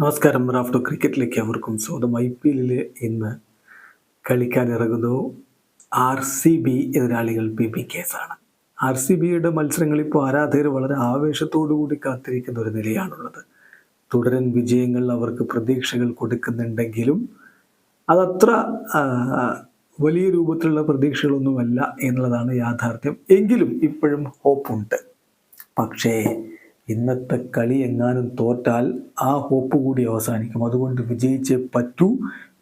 നമസ്കാരം. റാഫ്റ്റോ ക്രിക്കറ്റിലേക്ക് അവർക്കും സ്വന്തം ഐ പി എല്ലിൽ ഇന്ന് കളിക്കാൻ ഇറങ്ങുന്നു ആർ സി ബി എതിരാളികൾ പി ബി കേസാണ്. ആർ സി ബിയുടെ മത്സരങ്ങൾ ഇപ്പോൾ ആരാധകർ വളരെ കൂടി കാത്തിരിക്കുന്ന ഒരു നിലയാണുള്ളത്. തുടരൻ വിജയങ്ങൾ അവർക്ക് പ്രതീക്ഷകൾ കൊടുക്കുന്നുണ്ടെങ്കിലും അതത്ര വലിയ രൂപത്തിലുള്ള പ്രതീക്ഷകളൊന്നുമല്ല എന്നുള്ളതാണ് യാഥാർത്ഥ്യം. എങ്കിലും ഇപ്പോഴും ഹോപ്പുണ്ട്. പക്ഷേ ഇന്നത്തെ കളി എങ്ങാനും തോറ്റാൽ ആ ഹോപ്പ് കൂടി അവസാനിക്കും. അതുകൊണ്ട് വിജയിച്ചേ പറ്റൂ.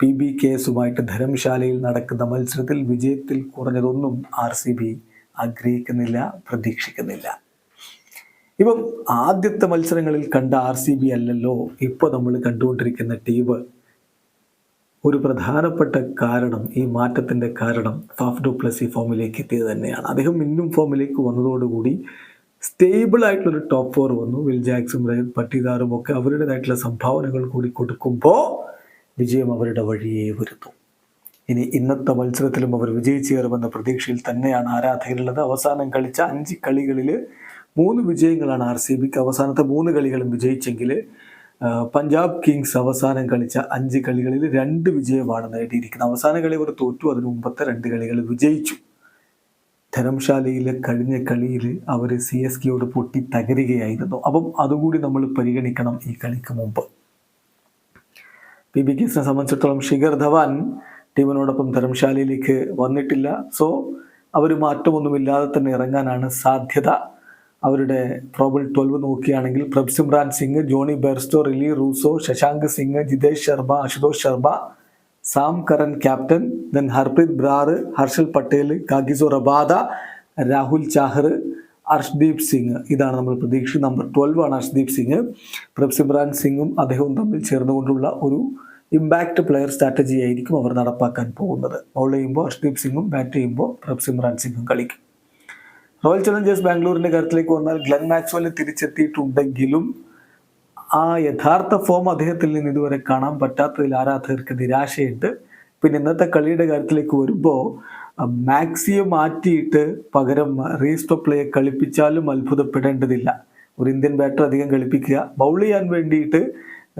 പി ബി കേസുമായിട്ട് ധരംശാലയിൽ നടക്കുന്ന മത്സരത്തിൽ വിജയത്തിൽ കുറഞ്ഞതൊന്നും ആർ സി ബി ആഗ്രഹിക്കുന്നില്ല പ്രതീക്ഷിക്കുന്നില്ല. ഇപ്പം ആദ്യത്തെ മത്സരങ്ങളിൽ കണ്ട ആർ സി ബി അല്ലല്ലോ ഇപ്പോൾ നമ്മൾ കണ്ടുകൊണ്ടിരിക്കുന്ന ടീം. ഒരു പ്രധാനപ്പെട്ട കാരണം ഈ മാറ്റത്തിന്റെ കാരണം ഫാഫ് ഡു പ്ലസ് ഈ ഫോമിലേക്ക് എത്തിയത് തന്നെയാണ്. അദ്ദേഹം ഇന്നും ഫോമിലേക്ക് വന്നതോടുകൂടി സ്റ്റേബിൾ ആയിട്ടുള്ള ഒരു ടോപ്പ് ഫോർ വന്നു. വിൽ ജാക്സും റയൻ പട്ടിദാറും ഒക്കെ അവരുടേതായിട്ടുള്ള സംഭാവനകൾ കൂടി കൊടുക്കുമ്പോൾ വിജയം അവരുടെ വഴിയേ വരുന്നു. ഇനി ഇന്നത്തെ മത്സരത്തിലും അവർ വിജയിച്ചു കയറുമെന്ന പ്രതീക്ഷയിൽ തന്നെയാണ് ആരാധകരുള്ളത്. അവസാനം കളിച്ച അഞ്ച് കളികളിൽ മൂന്ന് വിജയങ്ങളാണ് ആർ സി ബിക്ക് അവസാനത്തെ മൂന്ന് കളികളും വിജയിച്ചെങ്കിൽ പഞ്ചാബ് കിങ്സ് അവസാനം കളിച്ച അഞ്ച് കളികളിൽ രണ്ട് വിജയമാണ് നേടിയിരിക്കുന്നത്. അവസാന കളി അവർ തോറ്റു. അതിന് മുമ്പത്തെ രണ്ട് കളികൾ വിജയിച്ചു. ധരംശാലയിലെ കഴിഞ്ഞ കളിയിൽ അവർ സി എസ് കെയോട് പൊട്ടി തകരുകയായിരുന്നു. അപ്പം അതുകൂടി നമ്മൾ പരിഗണിക്കണം ഈ കളിക്ക് മുമ്പ്. പി ബി കേസിനെ സംബന്ധിച്ചിടത്തോളം ശിഖർ ധവാൻ ടീമിനോടൊപ്പം ധരംശാലയിലേക്ക് വന്നിട്ടില്ല. സോ അവർ മാറ്റമൊന്നുമില്ലാതെ തന്നെ ഇറങ്ങാനാണ് സാധ്യത. അവരുടെ പ്രോബിൾ ട്വൽവ് നോക്കുകയാണെങ്കിൽ Prabhsimran Singh Jonny Bairstow Rilee Rossouw Shashank Singh Jitesh Sharma Ashutosh Sharma Sam Curran captain then Harpreet Brar Harshal Patel Kagiso Rabada Rahul Chahar Arshdeep Singh. ഇതാണ് നമ്മൾ പ്രതീക്ഷ നമ്പർ ട്വൽവ് ആണ് അർഷ്ദീപ് സിംഗ്. പ്രഭ്സിമ്രാൻ സിംഗും അദ്ദേഹവും തമ്മിൽ ചേർന്നുകൊണ്ടുള്ള ഒരു ഇമ്പാക്റ്റ് പ്ലെയർ സ്ട്രാറ്റജി ആയിരിക്കും അവർ നടപ്പാക്കാൻ പോകുന്നത്. ബൗൾ ചെയ്യുമ്പോൾ അർഷ്ദീപ് സിംഗും ബാറ്റ് ചെയ്യുമ്പോൾ പ്രഭ്സിമ്രാൻ സിംഗും കളിക്കും. റോയൽ ചലഞ്ചേഴ്സ് ബാംഗ്ലൂരിന്റെ കാര്യത്തിലേക്ക് വന്നാൽ ഗ്ലെൻ മാക്സ്വെൽ തിരിച്ചെത്തിയിട്ടുണ്ടെങ്കിലും ആ യഥാർത്ഥ ഫോം അദ്ദേഹത്തിൽ നിന്ന് ഇതുവരെ കാണാൻ പറ്റാത്തതിൽ ആരാധകർക്ക് നിരാശയുണ്ട്. പിന്നെ ഇന്നത്തെ കളിയുടെ കാര്യത്തിലേക്ക് വരുമ്പോൾ മാക്സിയെ മാറ്റിയിട്ട് പകരം റീസ്റ്റോ പ്ലേയെ കളിപ്പിച്ചാലും അത്ഭുതപ്പെടേണ്ടതില്ല. ഒരു ഇന്ത്യൻ ബാറ്റർ അധികം കളിപ്പിക്കുക ബൗൾ ചെയ്യാൻ വേണ്ടിയിട്ട്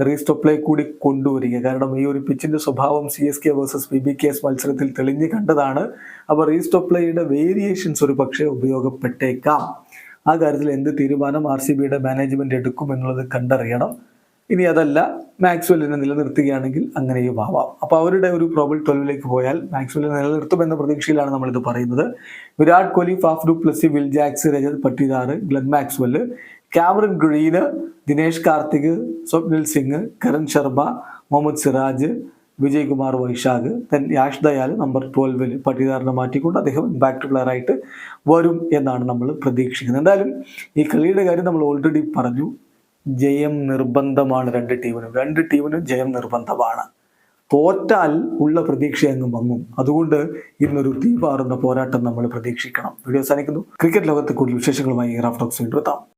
റീസ്റ്റോ പ്ലേ കൂടി കൊണ്ടുവരിക. കാരണം ഈ ഒരു പിച്ചിന്റെ സ്വഭാവം C S K versus B B K S മത്സരത്തിൽ തെളിഞ്ഞു കണ്ടതാണ്. അപ്പോൾ റീസ്റ്റോ പ്ലേയുടെ വേരിയേഷൻസ് ഒരു പക്ഷേ ഉപയോഗപ്പെട്ടേക്കാം. ആ കാര്യത്തിൽ എന്ത് തീരുമാനം ആർ സി ബിയുടെ മാനേജ്മെന്റ് എടുക്കും എന്നുള്ളത് കണ്ടറിയണം. ഇനി അതല്ല മാക്സ്വെല്ലിനെ നിലനിർത്തുകയാണെങ്കിൽ അങ്ങനെയും ആവാം. അപ്പോൾ അവരുടെ ഒരു പ്രോബിൾ ട്വൽവിലേക്ക് പോയാൽ മാക്സ്വെല്ലിനെ നിലനിർത്തുമെന്ന പ്രതീക്ഷയിലാണ് നമ്മളിത് പറയുന്നത്. Virat Kohli Faf Plessis Will Jacks Rajat Patidar Glenn Maxwell Cameron Green Dinesh Karthik Swapnil Singh Karan Sharma Mohammed Siraj Vijaykumar Vyshak then Yash Dayal number ട്വൽവിൽ പട്ടിദാറിനെ മാറ്റിക്കൊണ്ട് അദ്ദേഹം ഇമ്പാക്ട് പ്ലെയർ ആയിട്ട് വരും എന്നാണ് നമ്മൾ പ്രതീക്ഷിക്കുന്നത്. എന്തായാലും ഈ കളിയുടെ കാര്യം നമ്മൾ ഓൾറെഡി പറഞ്ഞു. ജയം നിർബന്ധമാണ് രണ്ട് ടീമിനും. രണ്ട് ടീമിനും ജയം നിർബന്ധമാണ്. തോറ്റാൽ ഉള്ള പ്രതീക്ഷ അങ്ങ് മങ്ങും. അതുകൊണ്ട് ഇന്നൊരു തീപാറുന്ന പോരാട്ടം നമ്മൾ പ്രതീക്ഷിക്കണം. വീഡിയോ അവസാനിക്കുന്നു. ക്രിക്കറ്റ് ലോകത്തെ കൂടുതൽ വിശേഷങ്ങളുമായി റാഫ്റ്റോക്സ് വീണ്ടും എത്താം.